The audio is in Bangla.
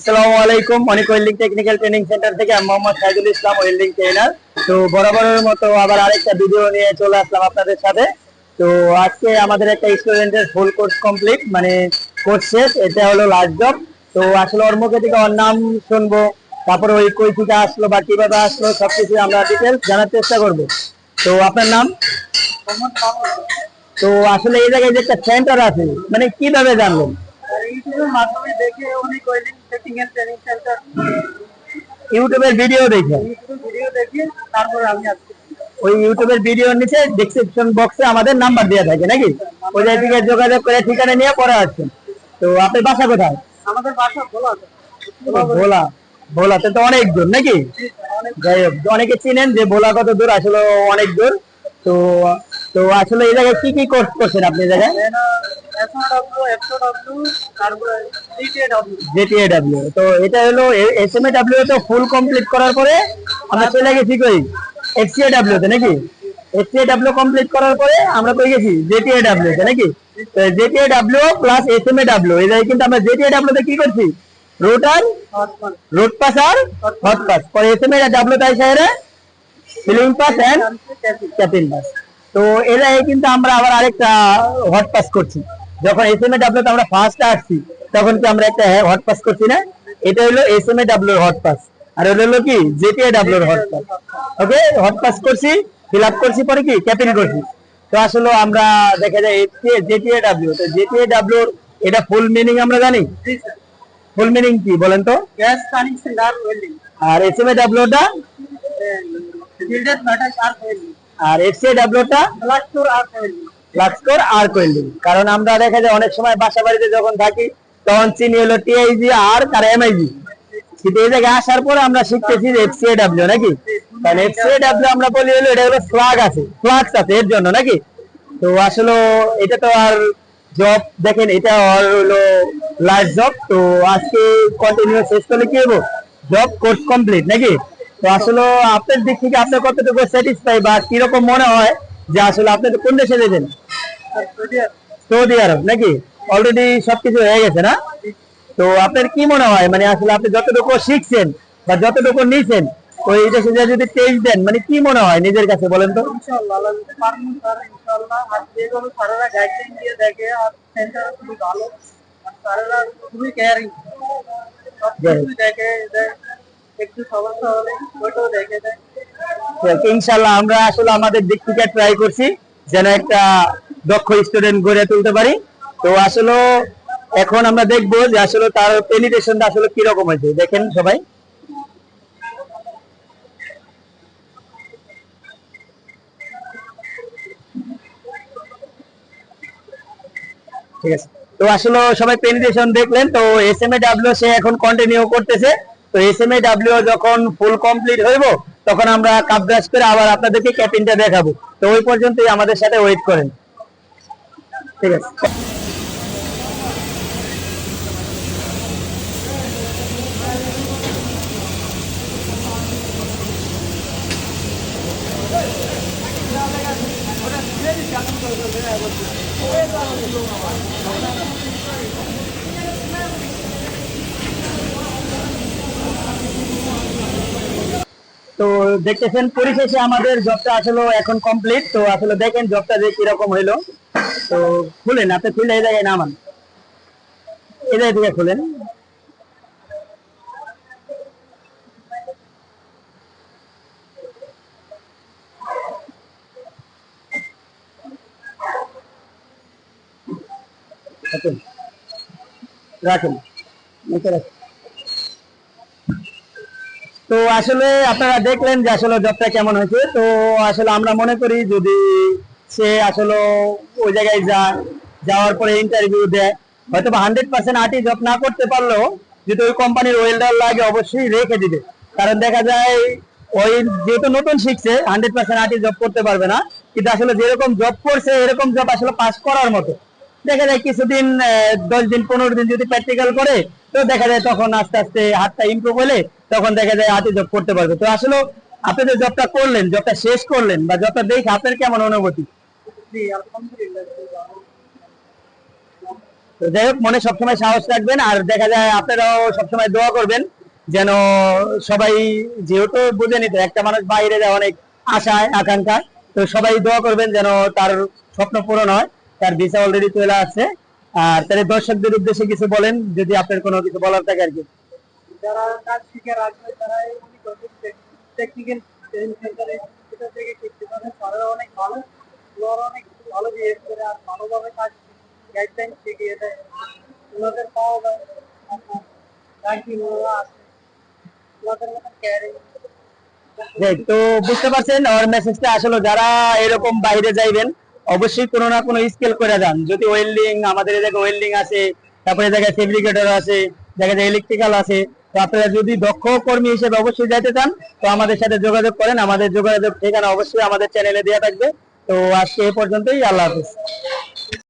আসসালামু আলাইকুম। অনেক ওয়েল্ডিং টেকনিক্যাল ট্রেনিং সেন্টার থেকে আমি মোহাম্মদ সাইদুল ইসলাম ওয়েল্ডিং ট্রেনার তো বরাবরের মতো আবার আরেকটা ভিডিও নিয়ে চলে আসলাম আপনাদের সাথে। তো আজকে আমাদের একটা স্টুডেন্টের ফুল কোর্স কমপ্লিট মানে কোর্স শেষ এটা হলো লাস্ট জব তো আসলে ওর মুখে থেকে ওর নাম শুনব তারপরে ওই কই থেকে আসলো বা কীভাবে আসলো সবকিছু আমরা ডিটেলস জানার চেষ্টা করব। তো আপনার নাম? তো আসলে এই জায়গায় যে একটা সেন্টার আছে মানে কীভাবে জানলেন? ইউটিউবের মাধ্যমে দেখে অনেক ওয়েল্ডিং সেটিং এর ট্রেনিং সেন্টার ইউটিউবের ভিডিও দেখে। ভিডিও দেখে তারপর আমি ওই ইউটিউবের ভিডিওর নিচে ডেসক্রিপশন বক্সে আমাদের নাম্বার দেওয়া থাকে নাকি? ওই থেকে যোগাযোগ করে ঠিকানা নিয়ে পরে আসছেন। তো আপনার বাসা কোথায়? আমাদের বাসা আছে ভোলা। ভোলাতে তো অনেক দূর নাকি? যাই হোক অনেকে চিনেন যে ভোলা কত দূর আসলে অনেক দূর। তো তো আসলে এই জায়গায় কি কি কোর্স করছেন আপনি জায়গায়? জেটিএডব্লিউ তো এটা হলো এস এম ডাব্লিউ তো ফুল কমপ্লিট করার পরে আমরা চলে গেছি কই? এক্সিএডব্লিউ তে নাকি? এক্সিএডব্লিউ কমপ্লিট করার পরে আমরা কই গেছি? জেটিএডব্লিউ তে নাকি? তো JTAW plus S M W এই জায়গায় কিন্তু আমরা জেটিএডব্লিউ তে কি করছি? রোটার রোড পাস আর হট পাস পরে এস এম ডাব্লিউ তাই সাইরে sealing pass and capping pass তো এরা কিন্তু আমরা আবার আরেকটা হট পাস করছি। যখন এস এম এ ডাব্লিউ আমরা ফার্স্ট আসছি তখন কি আমরা একটা হট পাস করছি না? এটা হলো S M A W hot pass আর ওটা হলো কি? JTA W hot pass okay hot pass করছি ফিল আপ করছি পরে কি? ক্যাপিং করছি। তো আসলে আমরা দেখা যায় জেটিএ ডাব্লিউ তো জেটিএ ডাব্লিউ এটা ফুল মিনিং আমরা জানি? ফুল মিনিং কি বলেন তো? গ্যাস কানেকশন আর ওয়েল্ডিং আর এস এম এ ডাব্লিউটা ফিল্ডেড ম্যাটার আর ওয়েল্ডিং আর এফ ডাব্লিউটা ফ্লাক্সর আর ওয়েল্ডিং লাক্সকোর আর কোয়েল্ডিং কারণ আমরা দেখা যায় অনেক সময় বাসা বাড়িতে যখন থাকি তখন চিনি হলো টিআইজি আর আর এমআইজি কিন্তু এই জায়গায় আসার পরে আমরা শিখতেছি এফসিএ ডাব্লিউ নাকি? কারণ এফসিএ ডাব্লিউ আমরা বলি হলো এটা হলো ফ্লাগ আছে। ফ্লাক্স আছে এর জন্য নাকি? তো আসলে এটা তো আর জব দেখেন এটা আর হলো লাস্ট জব তো আজকে কন্টিনিউ শেষ করলে কি হব জব কোর্স কমপ্লিট নাকি? তো আসলে আপনার দিক থেকে আপনার কতটুকু স্যাটিসফাই বা কীরকম মনে হয় যে আসলে আপনি কোন দেশে যেতেন সৌদি আরব নাকি? অলরেডি সবকিছু হয়ে গেছে না? তো আপনার কি মনে হয়? মানে আসলে আপনি যতটুকু শিখছেন বা যতটুকু নিছেন ওই দেশে যা যদি টেস্ট দেন মানে কি মনে হয় নিজের কাছে বলেন তো? ইনশাআল্লাহ দেখে খুবই কেয়ারিং ইনশাল্লাহ আমরা আসলে আমাদের দিক থেকে ট্রাই করছি যেন একটা দক্ষ স্টুডেন্ট গড়ে তুলতে পারি। তো আসলে এখন আমরা যে আসলে তার আসলে কীরকম হয়েছে। দেখেন সবাই। ঠিক আছে। তো আসলে সবাই দেখলেন, তো এস এম এ ডাব্লিউ সে এখন কন্টিনিউ করতেছে। তো এস এম এ ডাব্লিউ যখন ফুল কমপ্লিট হইব, তখন আমরা কাপ ব্রাশ করে আবার আপনাদেরকে ক্যাপিনটা দেখাবো। তো ওই পর্যন্তই আমাদের সাথে ওয়েট করেন। ঠিক আছে। তো দেখতেছেন, পরিশেষে আমাদের জবটা আসলে এখন কমপ্লিট তো আসলে দেখেন জবটা যে কীরকম হইল। তো খুলেন, আপনি খুলে এই জায়গায় নামান। এই জায়গা থেকে খুলেন। রাখেন। রাখেন। তো আসলে আপনারা দেখলেন যে আসলে জবটা কেমন হয়েছে। তো আসলে আমরা মনে করি যদি সে আসলে ওই জায়গায় যায় যাওয়ার পরে ইন্টারভিউ দেয় হয়তো বা হান্ড্রেড পার্সেন্ট আর্টি জব না করতে পারলেও যদি ওই কোম্পানির ওয়েল্ডার লাগে, অবশ্যই রেখে দিবে। কারণ দেখা যায়, ওই যেহেতু নতুন শিখছে হান্ড্রেড পার্সেন্ট আর্টি জব করতে পারবে না। কিন্তু আসলে যেরকম জব করছে, এরকম জব আসলে পাস করার মতো। দেখা যায় কিছুদিন দশ দিন, পনেরো দিন যদি প্র্যাকটিক্যাল করে, তো দেখা যায় তখন আস্তে আস্তে হাতটা ইমপ্রুভ হলে তখন দেখা যায় হাতে জব করতে পারবে। তো আসলে আপনি যে জবটা করলেন জবটা শেষ করলেন বা জবটা দেখে আপনার কেমন অনুভূতি? যাই হোক মনে সবসময় সাহস রাখবেন আর দেখা যায় আপনারাও সবসময় দোয়া করবেন যেন সবাই যেহেতু বুঝেনি তো একটা মানুষ বাইরে যায় অনেক আশায় আকাঙ্ক্ষা তো সবাই দোয়া করবেন যেন তার স্বপ্ন পূরণ হয় তার ভিসা অলরেডি চলে আসছে। আর তাহলে দর্শকদের উদ্দেশ্যে কিছু বলেন যদি আপনার কোনো কিছু বলার থাকে আর কি। যারা কাজ শিখে রাখবে, তারা এই টেকনিক্যাল ট্রেনিং সেন্টারে এটা থেকে শিখতে তারা অনেক ভালো ওরা অনেক ভালো বিহেভ করে আর ভালোভাবে কাজ গাইডলাইন শিখিয়ে দেয়। ওনাদের পাওয়া যায় ওরা আছে ওনাদের মতন ক্যারিং তো বুঝতে পারছেন ওর মেসেজটা আসলে, যারা এরকম বাইরে যাইবেন, অবশ্যই কোনো না কোনো স্কেল করে যান। যদি ওয়েল্ডিং আমাদের এই জায়গায় ওয়েল্ডিং আছে, তারপরে জায়গায় ফেব্রিকেটর আছে যায় ইলেকট্রিক্যাল আছে তো আপনারা যদি দক্ষ কর্মী হিসেবে অবশ্যই যাইতে চান, তো আমাদের সাথে যোগাযোগ করেন। আমাদের যোগাযোগ ঠিকানা অবশ্যই আমাদের চ্যানেলে দেওয়া থাকবে। তো আজকে এ পর্যন্তই। আল্লাহ হাফিজ।